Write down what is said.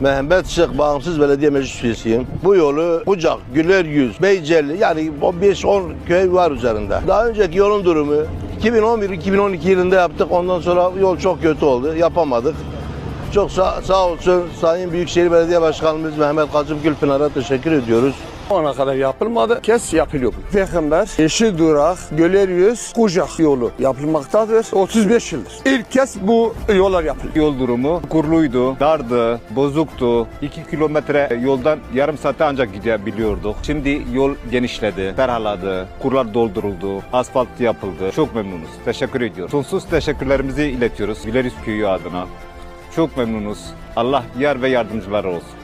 Mehmet Şık Bağımsız Belediye Meclis Üyesiyim. Bu yolu Bucak, Güler Yüz, Beycelli yani o 5-10 köy var üzerinde. Daha önceki yolun durumu 2011-2012 yılında yaptık. Ondan sonra yol çok kötü oldu. Yapamadık. Çok sağ, sağ olsun Sayın Büyükşehir Belediye Başkanımız Mehmet Kazım Gülpınar'a teşekkür ediyoruz. Ona kadar yapılmadı. Kes yapılıyor. Peygamber, Yeşil Durak, Göleryüz, Kucak yolu yapılmaktadır. 35 yıldır. İlk kez bu yollar yapılıyor. Yol durumu kurluydu, dardı, bozuktu. 2 kilometre yoldan yarım saate ancak gidebiliyorduk. Şimdi yol genişledi, ferahladı, kurlar dolduruldu, asfalt yapıldı. Çok memnunuz. Teşekkür ediyoruz. Sonsuz teşekkürlerimizi iletiyoruz Güleriz Köyü adına. Çok memnunuz. Allah yar ve yardımcıları olsun.